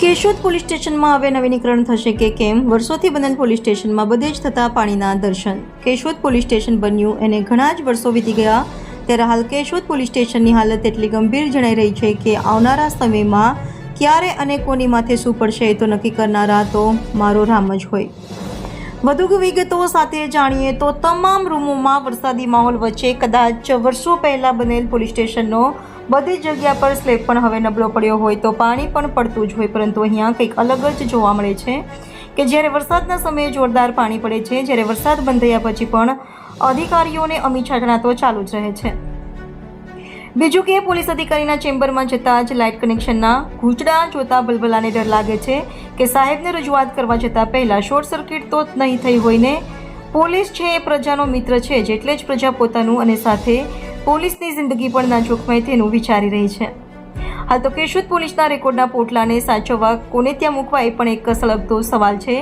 Keshod police સ્ટેશનમાં હવે નવીનીકરણ થશે કે કેમ? વર્ષોથી બનેલ પોલીસ સ્ટેશનમાં બધે જ થતા પાણીના દર્શન. કેશોદ પોલીસ સ્ટેશન બન્યું એને ઘણા જ વર્ષો વીતી ગયા. ત્યારે હાલ કેશોદ પોલીસ સ્ટેશનની હાલત એટલી ગંભીર જણાઈ રહી છે કે આવનારા સમયમાં ક્યારે અને કોની માથે શું પડશે એ તો નક્કી કરનારા તો મારો રામ જ હોય. વધુ વિગતો સાથે જાણીએ તો તમામ રૂમોમાં વરસાદી માહોલ વચ્ચે કદાચ વર્ષો પહેલાં બનેલ પોલીસ સ્ટેશનનો બધી જગ્યા પર સ્લેબ પણ હવે નબળો પડ્યો હોય તો પાણી પણ પડતું જ હોય, પરંતુ અહીંયા કંઈક અલગ જ જોવા મળે છે કે જ્યારે વરસાદના સમયે જોરદાર પાણી પડે છે, જ્યારે વરસાદ બંધ થયા પછી પણ અધિકારીઓને અમી છાટણા તો ચાલુ જ રહે છે. બીજું કે પોલીસ અધિકારીના ચેમ્બરમાં જતાં જ લાઇટ કનેક્શનના ઘૂંચડા જોતા બલબલાને ડર લાગે છે કે સાહેબને રજૂઆત કરવા જતાં પહેલાં શોર્ટ સર્કિટ તો નહીં થઈ હોય ને પોલીસ છે એ પ્રજાનો મિત્ર છે, જેટલે જ પ્રજા પોતાનું અને સાથે પોલીસની જિંદગી પણ ના જોખમાય તેનું વિચારી રહી છે. હાલ તો કેશોદ પોલીસના રેકોર્ડના પોટલાને સાચવવા કોને ત્યાં મૂકવા એ પણ એક સળગતો સવાલ છે.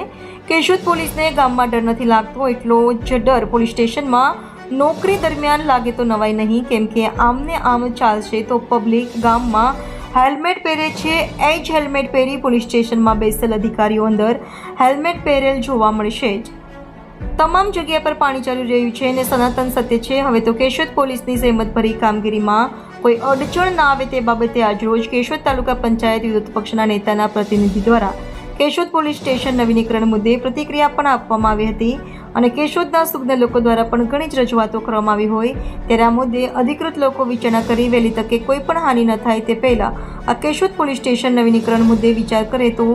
કેશોદ પોલીસને ગામમાં ડર નથી લાગતો એટલો જ ડર પોલીસ સ્ટેશનમાં નોકરી દરમિયાન લાગે તો નવાય નહીં, કેમ કે આમને આમ ચાલશે તો પબ્લિક ગામમાં હેલ્મેટ પહેરે છે એ જ હેલ્મેટ પહેરી પોલીસ સ્ટેશનમાં બેસેલ અધિકારીઓ અંદર હેલ્મેટ પહેરેલ જોવા મળશે જ. તમામ જગ્યા પર પાણી ચાલી રહ્યું છે અને સનાતન સત્ય છે. હવે તો કેશોદ પોલીસની જહેમતભરી કામગીરીમાં કોઈ અડચણ ના આવે તે બાબતે આજરોજ કેશોદ તાલુકા પંચાયત વિરોધ પક્ષના નેતાના પ્રતિનિધિ દ્વારા કેશોદ પોલીસ સ્ટેશન નવીનીકરણ મુદ્દે પ્રતિક્રિયા પણ આપવામાં આવી હતી અને કેશોદના સુગ્ન લોકો દ્વારા પણ ઘણી જ રજૂઆતો કરવામાં આવી હોય ત્યારે આ મુદ્દે અધિકૃત લોકો વિચારણા કરી વહેલી તકે કોઈ પણ હાનિ ન થાય તે પહેલાં આ કેશોદ પોલીસ સ્ટેશન નવીનીકરણ મુદ્દે વિચાર કરે તો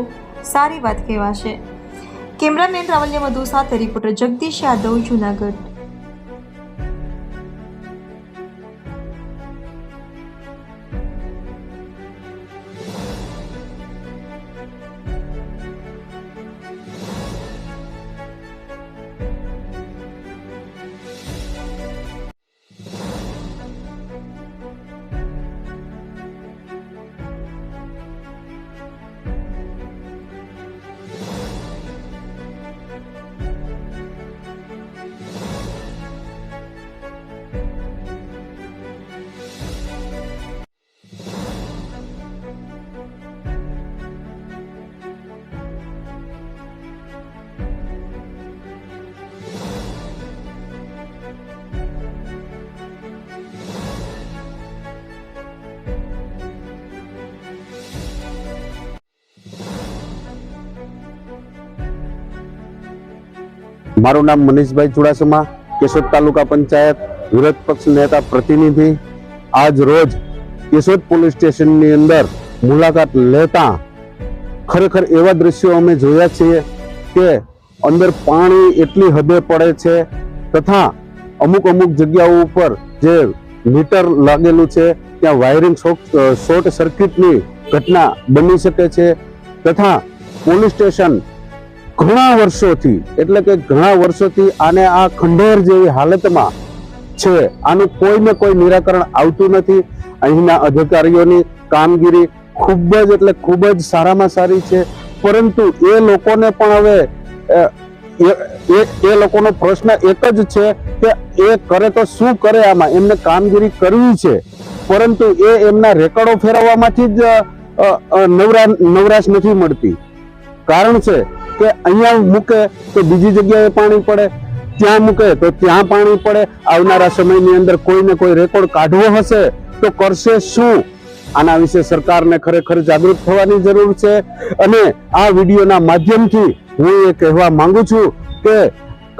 સારી વાત કહેવાશે. કેમેરામેન રાવલ્ય મધુ સાથે રિપોર્ટર જગદીશ યાદવ જુનાગઢ. મારું નામ મનીષભાઈ ચુડાસમા, કેશોદ તાલુકા પંચાયત, વિરોધ પક્ષ નેતા પ્રતિનિધિ. આજ રોજ કેશોદ પોલીસ સ્ટેશનની અંદર મુલાકાત લેતા ખરેખર એવા દ્રશ્યો અમે જોયા છીએ કે અંદર પાણી એટલી હદે પડે છે તથા અમુક અમુક જગ્યાઓ ઉપર જે મીટર લાગેલું છે, ત્યાં વાયરિંગ શોર્ટ સર્કિટની ઘટના બની શકે છે તથા પોલીસ સ્ટેશન ઘણા વર્ષોથી, એટલે કે ઘણા વર્ષોથી આને આ ખંડેર જેવી હાલતમાં છે. આનું કોઈ ને કોઈ નિરાકરણ આવતું નથી. અહીંના અધિકારીઓની કામગીરી ખૂબ જ, એટલે ખૂબ જ સારામાં સારી છે. પરંતુ એ લોકોને પણ હવે એ- લોકોનો પ્રશ્ન એક જ છે કે એ કરે તો શું કરે આમાં? એમને કામગીરી કરવી છે. પરંતુ એ એમના રેકર્ડો ફેરવવામાંથી જ નવરા, નવરાશ નથી મળતી. કારણ છે કે અહીંયા મૂકે તો બીજી જગ્યાએ પાણી પડે. ત્યાં મૂકે તો ત્યાં પાણી પડે. આવનારા સમયની અંદર કોઈને કોઈ રેકોર્ડ કાઢવો હશે તો કરશે શું? આના વિશે સરકારને ખરેખર જાગૃત થવાની જરૂર છે. અને આ વિડીયોના માધ્યમથી હું એ કહેવા માંગુ છું કે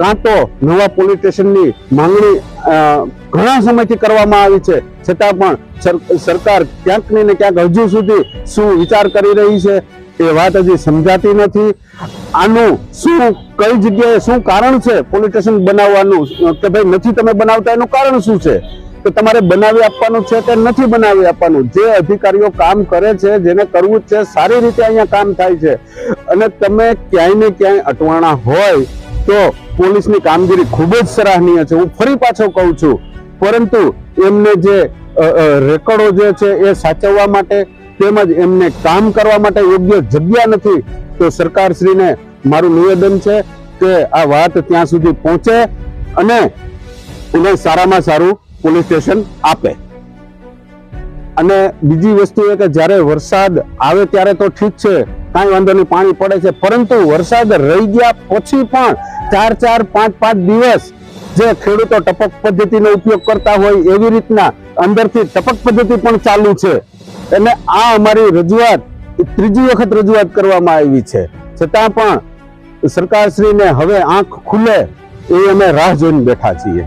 કાં તો નવા પોલીસ સ્ટેશનની માંગણી ઘણા સમયથી કરવામાં આવી છે. છતાં પણ સરકાર ક્યાંક ને ક્યાંક હજુ સુધી શું વિચાર કરી રહી છે? એ વાત હજી સમજાતી નથી. આનું શું, કઈ જગ્યાએ શું કારણ છે પોલીસ સ્ટેશન બનાવવાનું? કે ભાઈ નથી તમે બનાવતા, એનું કારણ શું છે? કે તમારે બનાવી આપવાનું છે કે નથી બનાવી આપવાનું? જે અધિકારીઓ કામ કરે છે, જેને કરવું જ છે, સારી રીતે અહીંયા કામ થાય છે. અને તમે ક્યાંય ને ક્યાંય અટવાણા હોય તો પોલીસની કામગીરી ખૂબ જ સરાહનીય છે. હું ફરી પાછો કહું છું, પરંતુ એમને જે રેકોર્ડો જે છે એ સાચવવા માટે તેમજ એમને કામ કરવા માટે યોગ્ય જગ્યા નથી, તો સરકારશ્રીને મારું નિવેદન છે કે આ વાત ત્યાં સુધી પહોંચે અને એને સારામાં સારું પોલીસ સ્ટેશન આપે. અને બીજી વસ્તુ એ કે જ્યારે વરસાદ આવે ત્યારે તો ઠીક છે, કાંઈ વાંધો નહીં, પાણી પડે છે, પરંતુ વરસાદ રહી ગયા પછી પણ ચાર ચાર, પાંચ પાંચ દિવસ જે ખેડૂતો ટપક પદ્ધતિનો ઉપયોગ કરતા હોય એવી રીતના અંદરથી ટપક પદ્ધતિ પણ ચાલુ છે. અને આ અમારી રજૂઆત ત્રીજી વખત રજૂઆત કરવામાં આવી છે. છતાં પણ સરકારશ્રીને હવે આંખ ખુલે એ અમે રાહ જોઈને બેઠા છીએ.